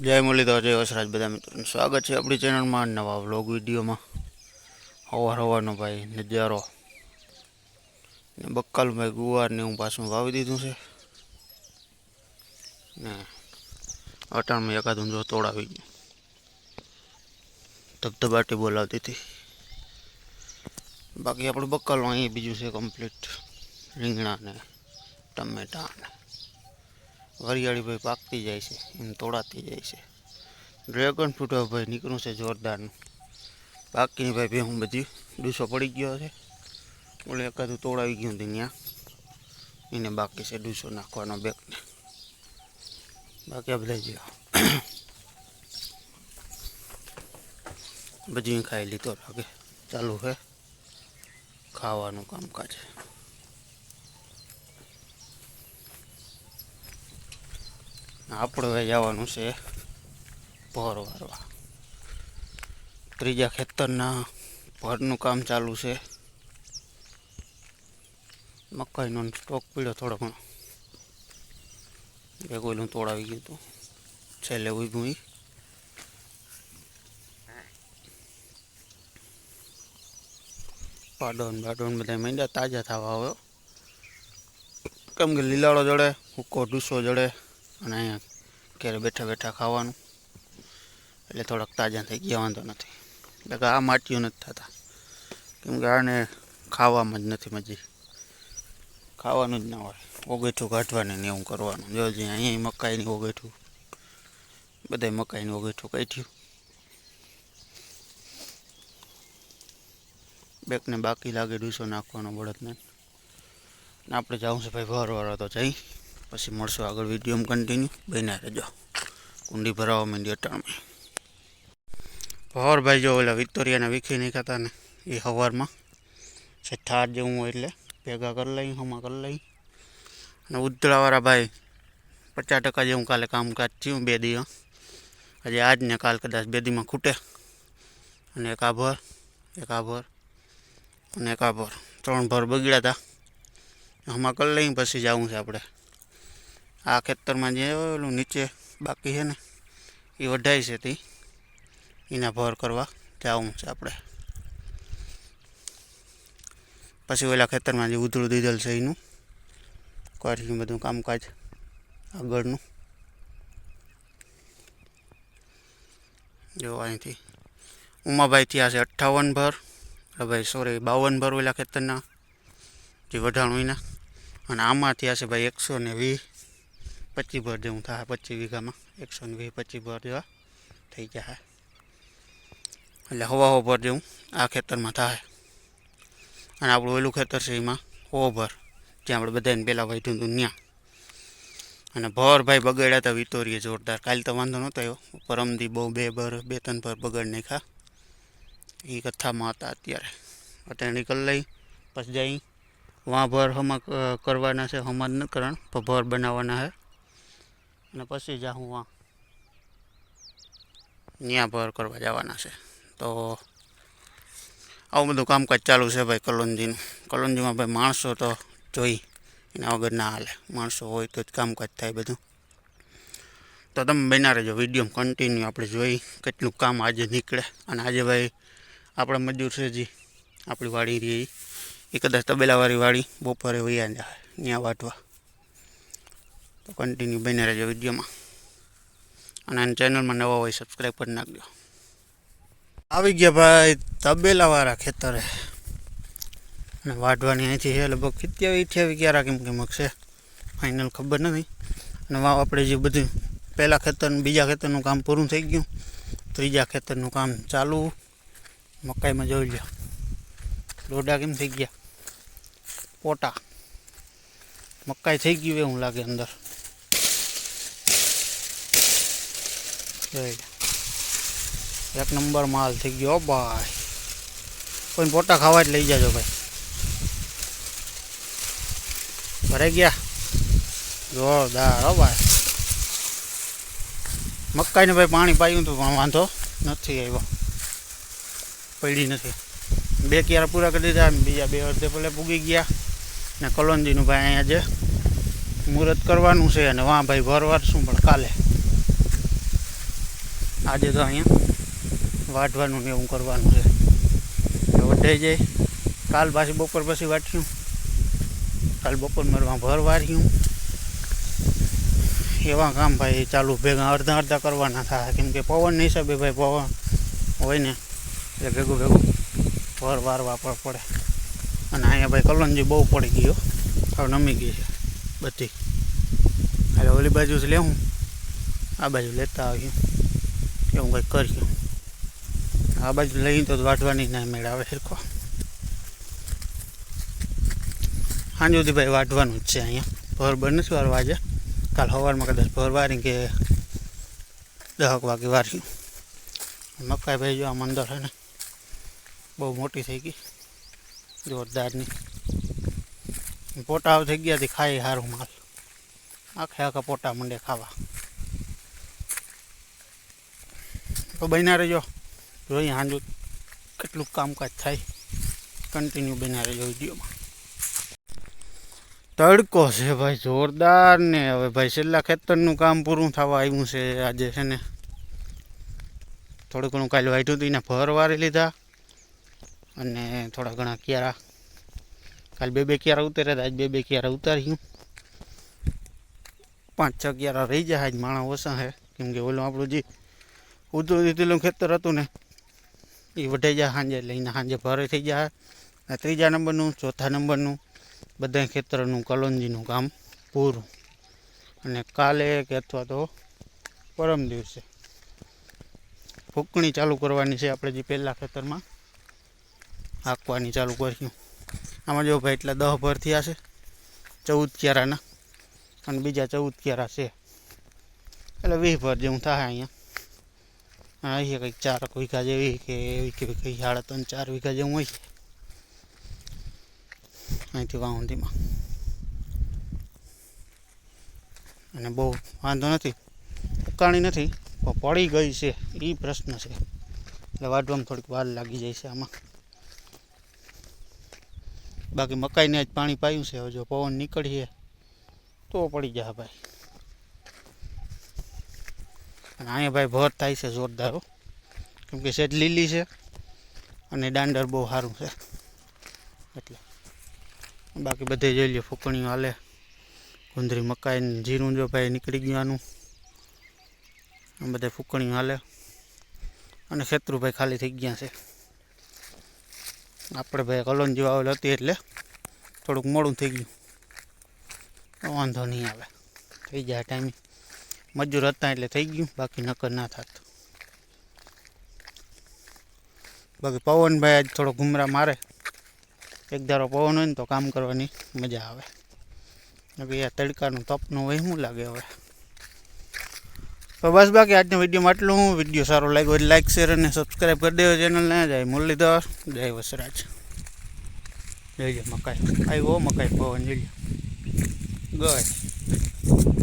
જય મુરલીધર જય વસરાજ બધા મિત્રોનું સ્વાગત છે આપણી ચેનલમાં નવા વ્લોગ વિડીયોમાં. હવાર હવારનો ભાઈ નજારો. ને બક્કાલભાઈ ગુવારને હું પાછું વાવી દીધું છે. ને અટાણમાં એકાદ જો તોડાવી ગયું. ધબધબાટી બોલાવતી હતી. બાકી આપણું બક્કાલું અહીં બીજું છે કમ્પ્લીટ રીંગણા ને ટમેટા ને વરિયાળી ભાઈ પાકતી જાય છે, એમ તોડાતી જાય છે. ડ્રેગન ફ્રૂટ ભાઈ નીકળ્યું છે જોરદારનું. બાકીની ભાઈ ભેહું બધી ડૂસો પડી ગયો છે. ઓલે એકાદું તોડાવી ગયું હતું ત્યાં એને બાકી છે ડૂસો નાખવાનો બેગને બાકી આપણે લઈ જાઓ બધી ખાઈ લીધો લાગે. ચાલુ છે ખાવાનું કામકાજ. આપણે જવાનું છે ભર વારવા ત્રીજા ખેતરના ભરનું કામ ચાલુ છે. મકાઈનો સ્ટોક પીડ્યો થોડો ઘણો. કોઈનું તોડાવી ગયું હતું. છેલ્લે ઊભું પાડોન બાડોન બધા માંડ્યા, તાજા થવા આવ્યો. કેમ કે લીલાળો જડે હુક્કો ઢૂસો જડે, અને અહીંયા ઘરે બેઠા બેઠા ખાવાનું. એટલે થોડાક તાજા થઈ ગયા, વાંધો નથી. એટલે કે આ માટીઓ નથી થતા. કેમ કે આને ખાવામાં જ નથી મજી. ખાવાનું જ ના હોય. ઓગેઠું કાઢવાની ને એવું કરવાનું. જો જે અહીંયા મકાઈની ઓગેઠું બધાય મકાઈની ઓગેઠું કાઢ્યું બેકને બાકી લાગે ડૂસો નાખવાનો બળદને આપણે જાઉં છે ભાઈ ભર વાળો તો જઈ. પછી મળશું આગળ વિડીયોમાં કન્ટિન્યુ બન્યા રહેજો. કુંડી ભરાવા માંડી અટાણમાં. ભર ભાઈ જો ઓલા વિક્ટોરિયાના વીખી નહીં ખાતા ને, એ સવારમાં છે ઠાર જેવું હોય એટલે ભેગા કરી લઈ હમા કરી લઈ. અને ઉધડાવાળા ભાઈ પચાસ ટકા જેવું કાલે કામકાજ થયું બે દી હજી આજ ને કાલ કદાચ બે દીમાં ખૂટે. અને એક આભર એક આભર, અને એક આભર. ત્રણ ભર બગડ્યા હતા હમા કરી લઈ પછી જવું છે આપણે. આ ખેતરમાં જે ઓલું નીચે બાકી છે ને, એ વધાય છે તે. એના ભર કરવા જવું છે આપણે. પછી ઓલા ખેતરમાં જે ઉધળું દીધેલ છે એનું કરીશું બધું કામકાજ આગળનું. જો અહીંથી ઉમાભાઈ થયા છે અઠ્ઠાવન ભર. ભાઈ સોરી બાવન ભર ઓલા ખેતરના જે વઢાણું એના. અને આમાં થયા છે ભાઈ એકસો ને વીસ. પચીસ ભર જેવું થાય, પચીસ વીઘામાં. એકસો ને વીસ પચીસ ભર જેવા થઈ જાય. એટલે હવા ભર જેવું આ ખેતરમાં થાય. અને આપણું ઓલું ખેતર છે એમાં હો ભર, જ્યાં આપણે બધાને પહેલાં વાઢ્યું હતું ત્યાં. અને ભર ભાઈ બગાડ્યા હતા વિતોરીએ જોરદાર. કાલે તો વાંધો નહોતો આવ્યો. પરમદી બહુ બે ભર, બે ત્રણ ભર બગડ નાખ્યા. એ કથામાં હતા અત્યારે. અત્યારે નીકળ લઈ, પછી જઈ વાં ભર હમા કરવાના છે હમા ન કરણ ભર બનાવવાના છે. અને પછી જાઉં આ. ત્યાં ભર કરવા જવાના છે. તો આવું બધું કામકાજ ચાલુ છે ભાઈ કલોંજીનું કલોંજીમાં ભાઈ માણસો તો જોઈ એના વગર ના હાલે. માણસો હોય તો જ કામકાજ થાય બધું. તો તમે બન્યા રહેજો. વીડિયો કન્ટિન્યુ આપણે જોઈ કેટલું કામ આજે નીકળે. અને આજે ભાઈ આપણા મજૂર છે જી. આપણી વાડી રહી. એ કદાચ તબેલાવાળી વાડી બપોરે વૈયા જાય. ત્યાં વાટવા. તો કન્ટિન્યુ બને રહેજો વિડીયોમાં અને આની ચેનલમાં નવા હોય સબસ્ક્રાઈબ કરી નાખજો. આવી ગયા ભાઈ તબેલાવાળા ખેતરે. અને વાઢવાની અહીંથી છે લગભગ સિત્યાવી અઠ્યાવી ક્યારે કેમ કેમ છે ફાઇનલ ખબર નથી. અને વાવ આપણે જે બધું પહેલાં ખેતરનું, બીજા ખેતરનું કામ પૂરું થઈ ગયું. ત્રીજા ખેતરનું કામ ચાલુ. મકાઈમાં જોઈ લો લોઢા કેમ થઈ ગયા? પોટા. મકાઈ થઈ ગયું એવું લાગે અંદર જોઈ લો એક નંબર માલ થઈ ગયો ભાઈ કોઈ પોટા ખાવા જ લઈ જાજો ભાઈ ભરાઈ ગયા જોરદાર હો ભાઈ મકાઈને ભાઈ પાણી પાયું તો પણ વાંધો નથી આવ્યો પડી નથી બે ક્યારે પૂરા કરી દીધા બીજા બે અડધે પહેલાં પૂગી ગયા ને કલોંજીનું ભાઈ અહીંયા જે મુહૂર્ત કરવાનું છે અને વાં ભાઈ ભરવાર શું પણ કાલે આજે તો અહીંયા વાઢવાનું ને એવું કરવાનું છે. વઢાઈ જાય કાલ પાછી બપોર પછી વાટ્યું કાલ બપોર મારવા ભર વાર્યું એવા કામ ભાઈ ચાલુ ભેગા અડધા અડધા કરવાના થાય. કેમ કે પવનના હિસાબે ભાઈ પવન હોય ને, એટલે ભેગું ભેગું ભર વારવા પણ પડે. અને અહીંયા ભાઈ કલંજી બહુ પડી ગયો હવે નમી ગઈ છે બધી. એટલે ઓલી બાજુ જ લેવું. આ બાજુ લેતા આવ્યું એવું કંઈક કર્યું આ બાજુ લઈને તો વાઢવાની ના મેળ આવે સરખો સાંજ સુધી ભાઈ વાઢવાનું જ છે અહીંયા. ભર બંધ નથી વારવા આજે કાલ સવારમાં કદાચ ભર વારી કે દહક વાગે વાર્યું મકાઈ ભાઈ જો આમ અંદર છે ને, બહુ મોટી થઈ ગઈ. જોરદારની. પોટા થઈ ગયા થી ખાઈ સારું માલ. આખે આખા પોટા મંડે ખાવા. તો બન્યા રહેજો. જોઈએ હાંજુ કેટલું કામકાજ થાય. કન્ટિન્યુ બન્યા રહેજો વિડીયોમાં. તડકો છે ભાઈ, જોરદાર ને. હવે ભાઈ છેલ્લા ખેતરનું કામ પૂરું થવા આવ્યું છે આજે છે ને. થોડું ઘણું કાલે વાઢ્યું હતું, એને ફર વારી લીધા. અને થોડા ઘણા ક્યારા. કાલે બે બે ક્યારા ઉતાર્યા હતા, આજ બે બે ક્યારા ઉતાર્યું. પાંચ છ ક્યારા રહી જાય આજ માણા ઓછા છે. કેમ કે ઓલું આપણું જે ઉધરું દીધેલું ખેતર હતું ને, એ વઢાઈ જાય સાંજે, લઈને સાંજે ભારે થઈ જાય અને ત્રીજા નંબરનું, ચોથા નંબરનું બધા ખેતરનું કલોંજીનું કામ પૂરું. અને કાલે કે અથવા તો પરમ દિવસે ફૂંકણી ચાલુ કરવાની છે આપણે જે પહેલાં ખેતરમાં હાંકવાની ચાલુ કરીશું આમાં જો ભાઈ એટલા દહ ભર થયા છે, ચૌદ ક્યારાના અને બીજા ચૌદ ક્યારા છે. એટલે વીસ ભર જેવું થાય અહીંયા. અહીંયા કંઈક ચાર વીઘા જેવી કે એવી કે કંઈ સાડા ત્રણ, ચાર વીઘા જેવું હોય. છે અહીંથી વાઉન્ડીમાં અને બહુ વાંધો નથી. ઉકાણી નથી, પણ પડી ગઈ છે. એ પ્રશ્ન છે. એટલે વાઢવામાં થોડીક વાર લાગી જાય છે આમાં. બાકી મકાઈને જ પાણી પાયું છે. હવે જો પવન નીકળીએ તો પડી જાય ભાઈ. અને અહીંયા ભાઈ ભર થાય છે જોરદાર. કેમ કે સેજ લીલી છે અને દાંડર બહુ સારું છે. એટલે બાકી બધે જોઈ લ્યો ફૂકણીઓ હાલે. ગુંદરી મકાઈ જીરું જો ભાઈ નીકળી ગયું આનું બધે ફૂકણીઓ હાલે. અને ખેતરું ભાઈ ખાલી થઈ ગયા છે. આપણે ભાઈ કલોન જેવા આવેલ હતી એટલે થોડુંક મોડું થઈ ગયું. વાંધો નહીં આવે. થઈ જાય ટાઈમે. મજૂર હતા એટલે થઈ ગયું, બાકી નકર ના થાત. બાકી પવનભાઈ આજ થોડો ઘુમરા મારે. એક ધારો પવન હોય ને તો કામ કરવાની મજા આવે. બાકી આ તડકાનું તપનું હોય, શું લાગે હવે? તો બસ બાકી આજના વિડીયોમાં આટલું હું. વીડિયો સારો લાગ્યો હોય લાઇક શેર અને સબસ્ક્રાઈબ કરી દેવો ચેનલને જય મુરલીધર. જય વસરાજ. જય મકાઈ. આવ્યો મકાઈ પવન જોઈ. ગય.